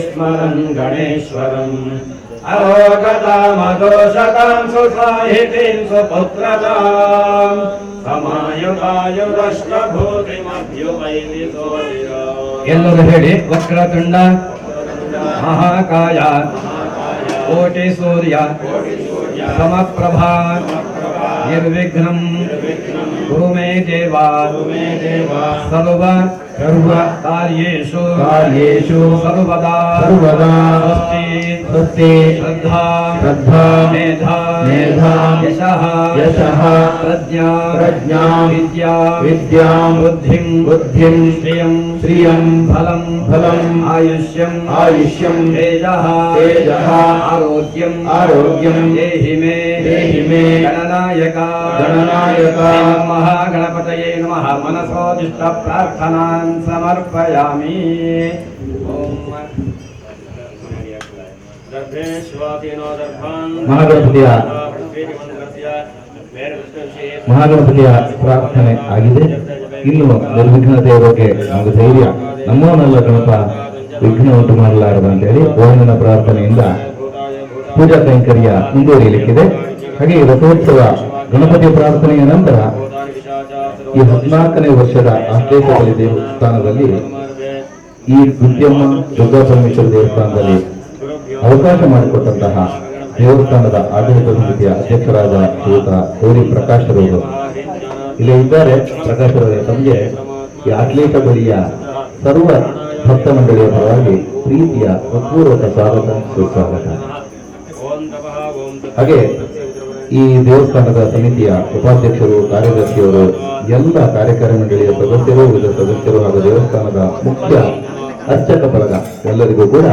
स्मरन् गणेश्वरम् अरोगतामदोषतां सुसाहितीं सुपुत्रताम् समायुधायुरष्टभूतिमभ्युवैदितोदिरा ಎಲ್ಲರೂ ಹೇಳಿ ವಕ್ರತುಂಡ ಮಹಾಕಾಯ ಕೋಟಿ ಸೂರ್ಯ ಸಮಪ್ರಭಾ निर्विघ्नं कुरु देवा। सर्वकार्येषु। कार्येषु। सर्वदा। सर्वदा। भक्ति श्रद्धा श्रद्धा मेधा मेधा यश यशः प्रज्ञा प्रज्ञा विद्या विद्या बुद्धि बुद्धिं श्रियं श्रियं फलं फलम् आयुष्यम् आयुष्यं तेजः तेजः गणनायका गणनायका। महागणपत नमः। मनसोदिष्टप्रार्थनान् प्राथना ओम ಮಹಾಗಣಪತಿಯ ಮಹಾಗಣಪತಿಯ ಪ್ರಾರ್ಥನೆ ಆಗಿದೆ. ಇನ್ನು ನಿರ್ವಿಘ್ನತೆಯ ಬಗ್ಗೆ ನಮಗೆ ಧೈರ್ಯ. ನಮ್ಮವನಲ್ಲ ಗಣಪ ವಿಘ್ನ ಉಂಟು ಮಾಡಲಾರದು ಅಂತೇಳಿ ಗೋವಿಂದನ ಪ್ರಾರ್ಥನೆಯಿಂದ ಪೂಜಾ ಕೈಂಕರ್ಯ ಮುಂದುವರಿಯಲಿಕ್ಕಿದೆ. ಹಾಗೆ ರಥೋತ್ಸವ ಗಣಪತಿ ಪ್ರಾರ್ಥನೆಯ ನಂತರ ಈ ಹದಿನಾಲ್ಕನೇ ವರ್ಷದ ಆಶ್ಲೇಷಬಲಿ ದೇವಸ್ಥಾನದಲ್ಲಿ ಈ ಉದ್ಯಮ ದುರ್ಗಾ ಪರಮೇಶ್ವರ ದೇವಸ್ಥಾನದಲ್ಲಿ ಅವಕಾಶ ಮಾಡಿಕೊಟ್ಟಂತಹ ದೇವಸ್ಥಾನದ ಆಡಳಿತ ಸಮಿತಿಯ ಅಧ್ಯಕ್ಷರಾದ ಶ್ರೀಯುತ ಗೌರಿ ಪ್ರಕಾಶ್ ರವರು. ಇಲ್ಲಿ ಇದ್ದಾರೆ ಪ್ರಕಾಶ್ ಸಂಜೆ ತಮಗೆ ಈ ಆಶ್ಲೇಷ ಬಳಿಯ ಸರ್ವ ಭಕ್ತ ಮಂಡಳಿಯ ಪರವಾಗಿ ಪ್ರೀತಿಯ ಅಪೂರ್ವಕ ಸ್ವಾಗತ, ಸುಸ್ವಾಗತ. ಹಾಗೆ ಈ ದೇವಸ್ಥಾನದ ಸಮಿತಿಯ ಉಪಾಧ್ಯಕ್ಷರು ಕಾರ್ಯದರ್ಶಿಯವರು ಎಲ್ಲ ಕಾರ್ಯಕಾರಿ ಮಂಡಳಿಯ ಸದಸ್ಯರು, ವಿವಿಧ ಸದಸ್ಯರು ಹಾಗೂ ದೇವಸ್ಥಾನದ ಮುಖ್ಯ ಅರ್ಚಕ ಬಳಗ ಎಲ್ಲರಿಗೂ ಕೂಡ